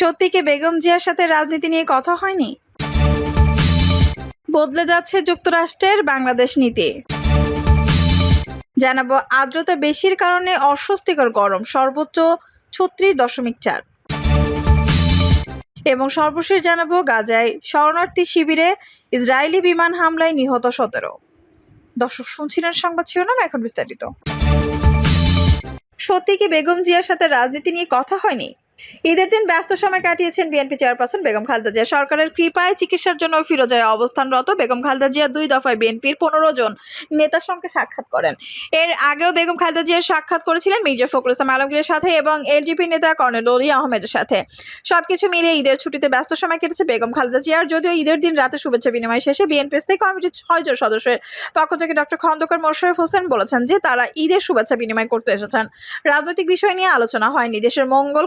সত্যি কি বেগম জিয়ার সাথে রাজনীতি নিয়ে কথা হয়নি? বদলে যাচ্ছে যুক্তরাষ্ট্রের বাংলাদেশ নীতি। জানাব আর্দ্রতা বেশির কারণে অস্বস্তিকর গরম, সর্বোচ্চ ছত্রিশ দশমিক চার। এবং সর্বশেষ জানাব গাজায় শরণার্থী শিবিরে ইসরায়েলি বিমান হামলায় নিহত সতেরো। দর্শক শুনছিলেন সংবাদ শিরোনাম, এখন বিস্তারিত। সত্যি কি বেগম জিয়ার সাথে রাজনীতি নিয়ে কথা হয়নি? ঈদের দিন ব্যস্ত সময় কাটিয়েছেন বিএনপি চেয়ারপারসন বেগম খালেদা জিয়া। সরকারের কৃপায় চিকিৎসার জন্য ফিরোজায় অবস্থানরত বেগম খালেদা জিয়া দুই দফায় বিএনপির পনেরো জন নেতার সঙ্গে সাক্ষাৎ করেন। এর আগেও বেগম খালেদা জিয়া সাক্ষাৎ করেছিলেন মির্জা ফখরুল ইসলাম আলমগীরের সাথে এবং এলজিপি নেতা কর্নেল অলি আহমেদের সাথে। সবকিছু মিলিয়ে ঈদের ছুটিতে ব্যস্ত সময় কেটেছে বেগম খালেদা জিয়ার যদিও ঈদের দিন রাতে শুভেচ্ছা বিনিময় শেষে বিএনপি স্থায়ী কমিটির ছয় জন সদস্যের পক্ষ থেকে ডক্টর খন্দকার মোশারফ হোসেন বলেছেন যে তারা ঈদের শুভেচ্ছা বিনিময় করতে এসেছেন। রাজনৈতিক বিষয় নিয়ে আলোচনা হয়নি। দেশের মঙ্গল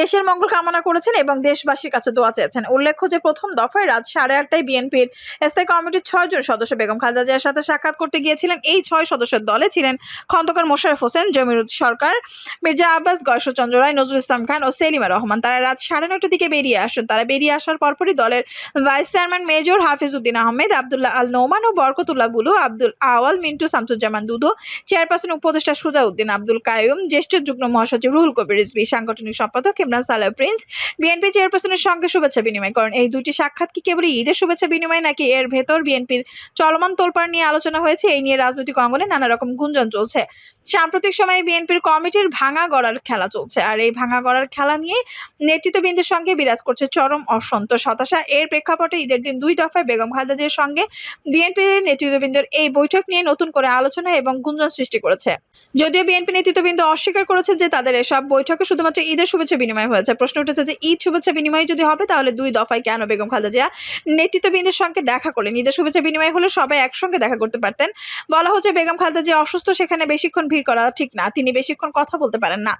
দেশের মঙ্গল কামনা করেছেন এবং দেশবাসীর কাছে দোয়া চেয়েছেন। উল্লেখ্য যে, প্রথম দফায় রাত সাড়ে আটটায় বিএনপির স্থায়ী কমিটির ছয় জন সদস্য বেগম খালেদা জিয়ার সাথে সাক্ষাৎ করতে গিয়েছিলেন। এই ছয় সদস্যের দলে ছিলেন খন্দকার মোশারফ হোসেন, জমিরুদ সরকার, মির্জা আব্বাস, গয়সচন্দ্র রায়, নজরুল ইসলাম খান ও সেলিমা রহমান। তারা রাত সাড়ে নটার দিকে বেরিয়ে আসেন। তারা বেরিয়ে আসার পরপরই দলের vice chairman major Hafiz Uddin Ahmed, Abdullah Al Noman ও বরকতুল্লাহ বুলু, আব্দুল আওয়াল, মিন্টু শামসুজ্জামান দুদু, চেয়ারপারসন উপদেষ্টা সুজা উদ্দিন আব্দুল কায়ুম জ্যেষ্ঠ যুগ্ম মহাসচিব রুহুল কবির রিজভী, সাংগঠনিক সম্পাদক ইমরান সালেহ প্রিন্স। বিএনপি চেয়ারপারসনের সঙ্গে শুভেচ্ছা বিনিময় করেন। এই দুটি সাক্ষাৎ কি কেবল ঈদের শুভেচ্ছা বিনিময়, নাকি এর ভেতর বিএনপির চলমান তোলপাড় নিয়ে আলোচনা হয়েছে? এই নিয়ে রাজনৈতিক অঙ্গনে নানা রকম গুঞ্জন চলছে। সাম্প্রতিক সময়ে বিএনপির কমিটির ভাঙা গড়ার খেলা চলছে। আর এই ভাঙা গড়ার খেলা নিয়ে নেতৃত্ববৃন্দের সঙ্গে বিরাজ করছে চরম অসন্তোষ, হতাশা। এর প্রেক্ষাপটে ঈদের দিন দুই দফায় বেগম খালেদা জিয়ার সঙ্গে বিএনপি নেতৃত্ববৃন্দের এই বৈঠক নিয়ে নতুন করে আলোচনা এবং গুঞ্জন সৃষ্টি করেছে। যদিও বিএনপি নেতৃত্ববৃন্দ অস্বীকার করেছে যে তাদের এসব বৈঠকে শুধুমাত্র ঈদের শুভেচ্ছা বিনিময় হয়েছে। প্রশ্ন উঠেছে যে, ঈদ শুভেচ্ছা বিনিময় যদি হবে, তাহলে দুই দফায় কেন বেগম খালেদা জিয়া নেতৃত্ববৃন্দের সঙ্গে দেখা করলেন? ঈদের শুভেচ্ছা বিনিময় হলে সবাই একসঙ্গে দেখা করতে পারতেন। বলা হচ্ছে বেগম খালেদা জিয়া অসুস্থ, সেখানে বেশিক্ষণ ভিড় করা ঠিক না। তিনি বেশিক্ষণ কথা বলতে পারেন না।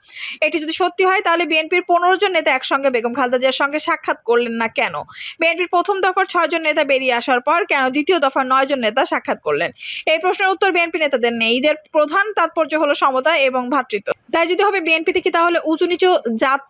এটি যদি সত্যি হয়, তাহলে বিএনপির পনেরো জন নেতা একসঙ্গে বেগম খালেদা জিয়ার সঙ্গে সাক্ষাৎ করলেন না কেন? বিএনপির প্রথম দফার ছয় জন নেতা বেরিয়ে আসার পর কেন দ্বিতীয় দফার নয় জন নেতা সাক্ষাৎ করলেন? এই প্রশ্নের উত্তর বিএনপি নেতাদের নেই। ঈদের প্রধান তাৎপর্য হলো সমতা এবং ভ্রাতৃত্ব তাই যদি হবে বিএনপি কি তাহলে উঁচু নিচু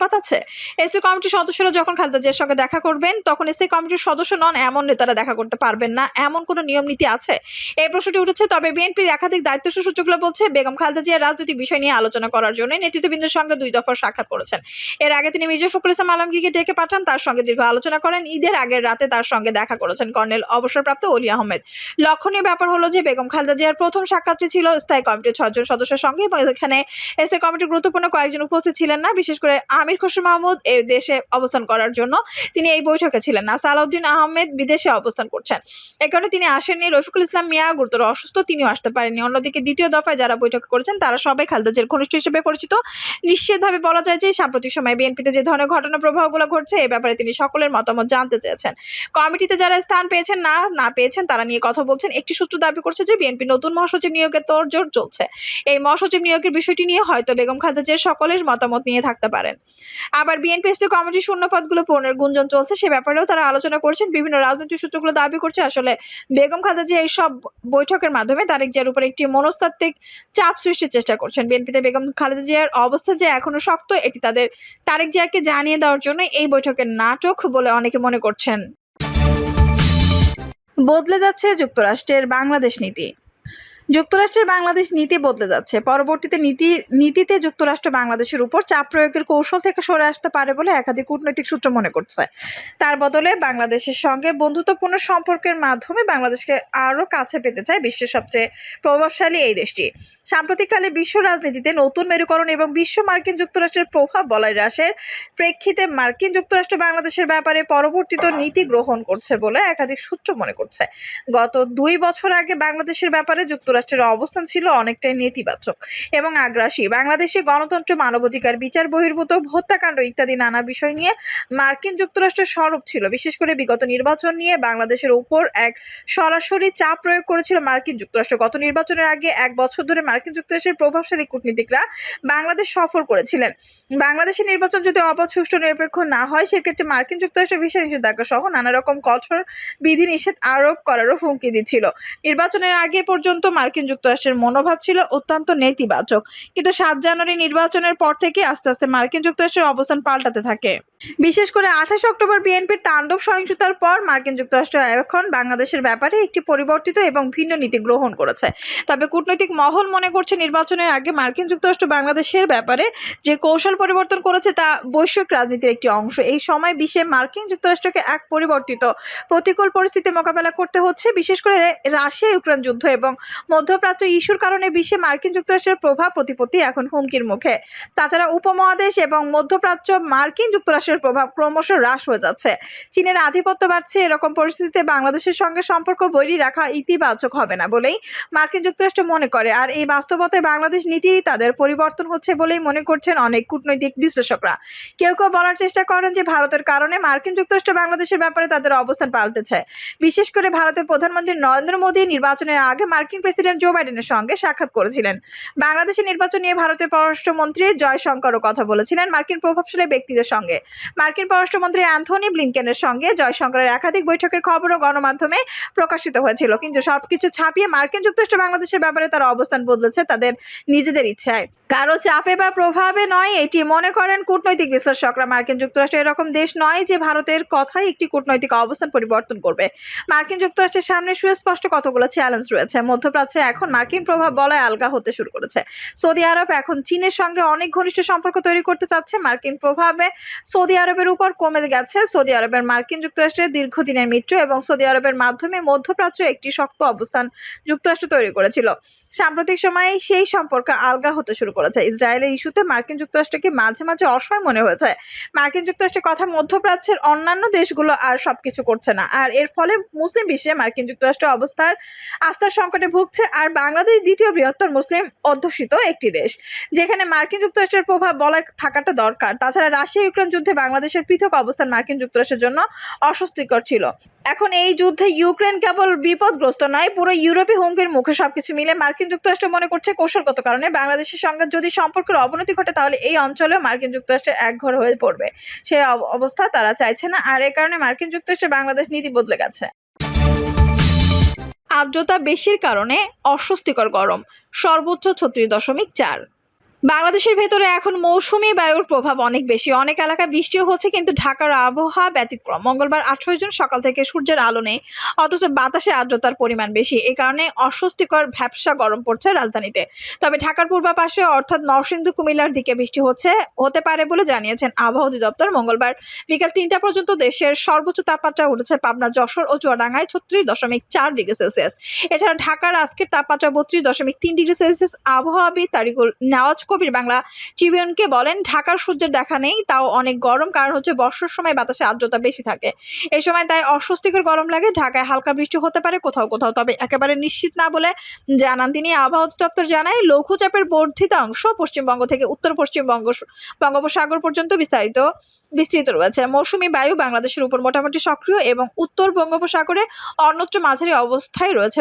জাতপাত আছে? স্থায়ী কমিটির সদস্যরা যখন খালেদা জিয়ার সঙ্গে দেখা করবেন, তখন স্থায়ী কমিটির সদস্য নন এমন নেতারা দেখা করতে পারবেন না। এমন কোনো নিয়ম নীতি আছে? এই প্রশ্নটি উঠেছে, তবে বিএনপির একাধিক দায়িত্বশীল সূচকগুলো বলছে, বেগম খালেদা জিয়ার রাজনৈতিক বিষয় নিয়ে আলোচনা করার জন্য নেতৃত্ববৃন্দের সঙ্গে দুই দফার সাক্ষাৎ করেছেন। এর আগে তিনি মির্জা ফখরুল ইসলাম আলমগীরকে ডেকে পাঠান, তার সঙ্গে দীর্ঘ আলোচনা করেন। ঈদের আগের রাতে তার সঙ্গে দেখা করেছেন কর্নেল অবসরপ্রাপ্ত অলি আহমেদ। লক্ষণীয় ব্যাপার হলো যে, বেগম খালেদা জিয়ার প্রথম সাক্ষাৎটি ছিল স্থায়ী কমিটির ছজন সদস্যের সঙ্গে এবং এখানে স্থায়ী কমিটির গুরুত্বপূর্ণ কয়েকজন উপস্থিত ছিলেন না। বিশেষ করে আমির খসরু মাহমুদ এই দেশে অবস্থান করার জন্য তিনি এই বৈঠকে ছিলেন। না, সালাউদ্দিন আহমেদ বিদেশে অবস্থান করছেন। এ কারণে তিনি আসেননি। রফিকুল ইসলাম মিয়া গুরুতর অসুস্থ, তিনিও আসতে পারেননি। অন্যদিকে দ্বিতীয় দফায় যারা বৈঠক করেছেন, তারা সবাই খালেদা জিয়ার ঘনিষ্ঠ হিসেবে পরিচিত। নিশ্চিতভাবে বলা যায় যে, সাম্প্রতিক সময়ে বিএনপিতে যে ধরনের ঘটনা প্রবাহগুলো ঘটছে, এ ব্যাপারে তিনি সকলের মতামত জানতে চেয়েছেন। কমিটিতে যারা স্থান পেয়েছেন না না পেয়েছেন, তারা নিয়ে কথা বলছেন। একটি সূত্র দাবি করছে যে, বিএনপি নতুন মহাসচিব নিয়োগের তোড়জোড় চলছে। এই মহাসচিব নিয়োগের বিষয়টি নিয়ে হয়তো বেগম খালেদা জিয়ার সকলের মতামত নিয়ে থাকতে পারেন। আবার বিএনপি কমিটির শূন্য পদগুলো পূরণের গুঞ্জন চলছে। সে ব্যাপারেও তারা আলোচনা করছেন, বিভিন্ন রাজনৈতিক সূত্রগুলো দাবি করছে। আসলে বেগম খালেদা জিয়া এই সব বৈঠকের মাধ্যমে তারেক জিয়ার উপর একটি মনস্তাত্ত্বিক চাপ সৃষ্টির চেষ্টা করছেন। বিএনপিতে বেগম খালেদা জিয়ার অবস্থা যে এখনও শক্ত, এটি তাদের তারেক জিয়াকে জানিয়ে দেওয়ার জন্য এই বৈঠকের নাটক বলে অনেকে মনে করছেন। বদলে যাচ্ছে যুক্তরাষ্ট্রের বাংলাদেশ নীতি। যুক্তরাষ্ট্রের বাংলাদেশ নীতি বদলে যাচ্ছে। পরবর্তীতে নীতি, নীতিতে যুক্তরাষ্ট্র বাংলাদেশের উপর চাপ প্রয়োগের কৌশল থেকে সরে আসতে পারে বলে একাধিক কূটনৈতিক সূত্র মনে করছে। তার বদলে বাংলাদেশের সঙ্গে বন্ধুত্বপূর্ণ সম্পর্কের মাধ্যমে বাংলাদেশকে আরও কাছে পেতে চায় বিশ্বের সবচেয়ে প্রভাবশালী এই দেশটি। সাম্প্রতিককালে বিশ্ব রাজনীতিতে নতুন মেরুকরণ এবং বিশ্ব মার্কিন যুক্তরাষ্ট্রের প্রভাব বলয় হ্রাসের প্রেক্ষিতে মার্কিন যুক্তরাষ্ট্র বাংলাদেশের ব্যাপারে পরবর্তীত নীতি গ্রহণ করছে বলে একাধিক সূত্র মনে করছে। গত দুই বছর আগে বাংলাদেশের ব্যাপারে যুক্তরাষ্ট্রের অবস্থান ছিল অনেকটাই নেতিবাচক এবং আগ্রাসী। বাংলাদেশে গণতন্ত্র, মানবাধিকার, বিচার বহির্ভূত, হত্যাকাণ্ড ইত্যাদি নানা বিষয় নিয়ে মার্কিন যুক্তরাষ্ট্রের সরব ছিল। বিশেষ করে বিগত নির্বাচন নিয়ে বাংলাদেশের উপর এক সরাসরি চাপ প্রয়োগ করেছিল মার্কিন যুক্তরাষ্ট্র। গত নির্বাচনের আগে এক বছর ধরে মার্কিন যুক্তরাষ্ট্রের প্রভাবশালী কূটনীতিকরা বাংলাদেশ সফর করেছিলেন। বাংলাদেশের নির্বাচন যদি অবাধ, সুষ্ঠু, নিরপেক্ষ না হয়, সেক্ষেত্রে মার্কিন যুক্তরাষ্ট্র ভিসা নিষেধাজ্ঞা সহ নানা রকম কঠোর বিধিনিষেধ আরোপ করারও হুমকি দিচ্ছিল। নির্বাচনের আগে পর্যন্ত মার্কিন যুক্তরাষ্ট্রের মনোভাব ছিল অত্যন্ত নেতিবাচক। কিন্তু সাত জানুয়ারি নির্বাচনের পর থেকে আস্তে আস্তে মার্কিন যুক্তরাষ্ট্রের অবস্থান পাল্টাতে থাকে। বিশেষ করে আঠাশ অক্টোবর বিএনপির তাণ্ডব সহিংসতার পর মার্কিন যুক্তরাষ্ট্র এখন বাংলাদেশের ব্যাপারে একটি পরিবর্তিত এবং ভিন্ন নীতি গ্রহণ করেছে। তবে কূটনৈতিক মহল মনে করছে নির্বাচনের আগে মার্কিন যুক্তরাষ্ট্র বাংলাদেশের ব্যাপারে যে কৌশল পরিবর্তন করেছে তা বৈশ্বিক রাজনীতির একটি অংশ। এই সময় বিশ্বে মার্কিন যুক্তরাষ্ট্রকে এক পরিবর্তিত প্রতিকূল পরিস্থিতি মোকাবেলা করতে হচ্ছে, বিশেষ করে রাশিয়া ইউক্রেন যুদ্ধ এবং মধ্যপ্রাচ্য ইস্যুর কারণে বিশ্বে মার্কিন যুক্তরাষ্ট্রের প্রভাব প্রতিপত্তি এখন হুমকির মুখে। তাছাড়া উপমহাদেশ এবং মধ্যপ্রাচ্য মার্কিন যুক্তরাষ্ট্রের প্রভাব ক্রমশ হ্রাস হয়ে যাচ্ছে। চীনের আধিপত্য বাড়ছে, এরকম পরিস্থিতিতে বাংলাদেশের সঙ্গে সম্পর্ক বৈরী রাখা ইতিবাচক হবে না বলেই মার্কিন যুক্তরাষ্ট্র মনে করে। আর এই বাস্তবতায় বাংলাদেশ নীতিরই তাদের পরিবর্তন হচ্ছে বলেই মনে করছেন অনেক কূটনৈতিক বিশ্লেষকরা। কেউ কেউ বলার চেষ্টা করেন যে ভারতের কারণে মার্কিন যুক্তরাষ্ট্র বাংলাদেশের ব্যাপারে তাদের অবস্থান পাল্টেছে। বিশেষ করে ভারতের প্রধানমন্ত্রী নরেন্দ্র মোদী নির্বাচনের আগে মার্কিন প্রেসিডেন্ট জো বাইডেনের সঙ্গে সাক্ষাৎ করেছিলেন। বাংলাদেশের নির্বাচন নিয়ে ভারতের পররাষ্ট্রমন্ত্রী জয়শঙ্করও কথা বলেছিলেন মার্কিন প্রভাবশালী ব্যক্তিদের সঙ্গে। মার্কিন পররাষ্ট্রমন্ত্রী অ্যান্থনি ব্লিংকেনের সঙ্গে জয়শঙ্করের একাধিক বৈঠকের খবরও গণমাধ্যমে প্রকাশিত হয়েছিল। কিন্তু সবকিছু ছাপিয়ে মার্কিন যুক্তরাষ্ট্র বাংলাদেশের ব্যাপারে তারা অবস্থান বদলেছে তাদের নিজেদের ইচ্ছায়। কারও চাপে বা প্রভাবে নয়, এটি মনে করেন কূটনৈতিক বিশ্লেষকরা। মার্কিন যুক্তরাষ্ট্র এরকম দেশ নয় যে ভারতের কথাই একটি কূটনৈতিক অবস্থান পরিবর্তন করবে। মার্কিন যুক্তরাষ্ট্রের সামনে সুস্পষ্ট কতগুলো চ্যালেঞ্জ রয়েছে। মধ্যপ্রাচ্যে এখন মার্কিন প্রভাব বলায় আলগা হতে শুরু করেছে। সৌদি আরব এখন চীনের সঙ্গে অনেক ঘনিষ্ঠ সম্পর্ক তৈরি করতে চাচ্ছে। মার্কিন প্রভাবে সৌদি আরবের উপর কমে গেছে। সৌদি আরবের মার্কিন যুক্তরাষ্ট্রের দীর্ঘদিনের মিত্র এবং সৌদি আরবের মাধ্যমে মধ্যপ্রাচ্য একটি শক্ত অবস্থান যুক্তরাষ্ট্র তৈরি করেছিল। সাম্প্রতিক সময়ে সেই সম্পর্ক আলগা হতে শুরু করেছে। ইসরায়েলের ইস্যুতে মার্কিন যুক্তরাষ্ট্রকে মাঝে মাঝে অসহায় মনে হয়েছে। মার্কিন যুক্তরাষ্ট্রের কথা মধ্যপ্রাচ্যের অন্যান্য দেশগুলো আর সবকিছু করছে না। আর এর ফলে মুসলিম বিশ্বে মার্কিন যুক্তরাষ্ট্র অবস্থার আস্থার সংকটে ভুগছে আর বাংলাদেশ দ্বিতীয় বৃহত্তর মুসলিম অধ্যুষিত একটি দেশ, যেখানে মার্কিন যুক্তরাষ্ট্রের প্রভাব বলয় থাকাটা দরকার। তাছাড়া রাশিয়া ইউক্রেন যুদ্ধে বাংলাদেশের পৃথক অবস্থান মার্কিন যুক্তরাষ্ট্রের জন্য অস্বস্তিকর ছিল। এখন এই যুদ্ধে ইউক্রেন কেবল বিপদগ্রস্ত নয়, পুরো ইউরোপে হুমকির মুখে সবকিছু মিলে মার্কিন যুক্তরাষ্ট্র মনে করছে কৌশলগত কারণে বাংলাদেশের সঙ্গে যদি সম্পর্কের অবনতি ঘটে, তাহলে এই অঞ্চলেও মার্কিন যুক্তরাষ্ট্রের একঘর হয়ে পড়বে। সেই অব- অবস্থা তারা চাইছে না, আর এ কারণে মার্কিন যুক্তরাষ্ট্রে বাংলাদেশ নীতি বদলে গেছে। আর্দ্রতা বেশির কারণে অস্বস্তিকর গরম, সর্বোচ্চ ছত্রিশ দশমিক চার। বাংলাদেশের ভেতরে এখন মৌসুমি বায়ুর প্রভাব অনেক বেশি। অনেক এলাকায় বৃষ্টিও হচ্ছে, কিন্তু ঢাকার আবহাওয়া ব্যতিক্রম। মঙ্গলবার আঠারো জন সকাল থেকে সূর্যের আলো নেই, অথচ বাতাসে আর্দ্রতার পরিমাণ বেশি। এই কারণে অস্বস্তিকর ভ্যাপসা গরম পড়ছে রাজধানীতে। তবে ঢাকার পূর্বাপাশে অর্থাৎ নরসিংদী কুমিল্লার দিকে বৃষ্টি হচ্ছে, হতে পারে বলে জানিয়েছেন আবহাওয়া অধিদপ্তর। মঙ্গলবার বিকাল তিনটা পর্যন্ত দেশের সর্বোচ্চ তাপমাত্রা উঠেছে পাবনা যশোর ও চুয়াডাঙ্গায় ছত্রিশ দশমিক চার ডিগ্রি সেলসিয়াস। এছাড়া ঢাকার আজকের তাপমাত্রা বত্রিশ দশমিক তিন ডিগ্রি সেলসিয়াস। আবহাওয়াবিদ তারিকুল নেওয়াজ কবির বাংলা ট্রিবিউনকে বলেন, ঢাকার সূর্যের দেখা নেই, তাও অনেক গরম, কারণ হচ্ছে বর্ষার সময় বাতাসে আর্দ্রতা বেশি থাকে। এই সময় তাই অস্বস্তিকর গরম লাগে, ঢাকায় হালকা বৃষ্টি হতে পারে কোথাও কোথাও, তবে একেবারে নিশ্চিত না বলে জানান তিনি। আবহাওয়া দপ্তর জানায়, লঘুচাপের বর্ধিত অংশ পশ্চিমবঙ্গ থেকে উত্তর পশ্চিমবঙ্গ, বঙ্গোপসাগর পর্যন্ত বিস্তারিত, বিস্তৃত রয়েছে। মৌসুমী বায়ু বাংলাদেশের উপর মোটামুটি সক্রিয় এবং উত্তর বঙ্গোপসাগরে অন্যত্র মাঝারি অবস্থায় রয়েছে।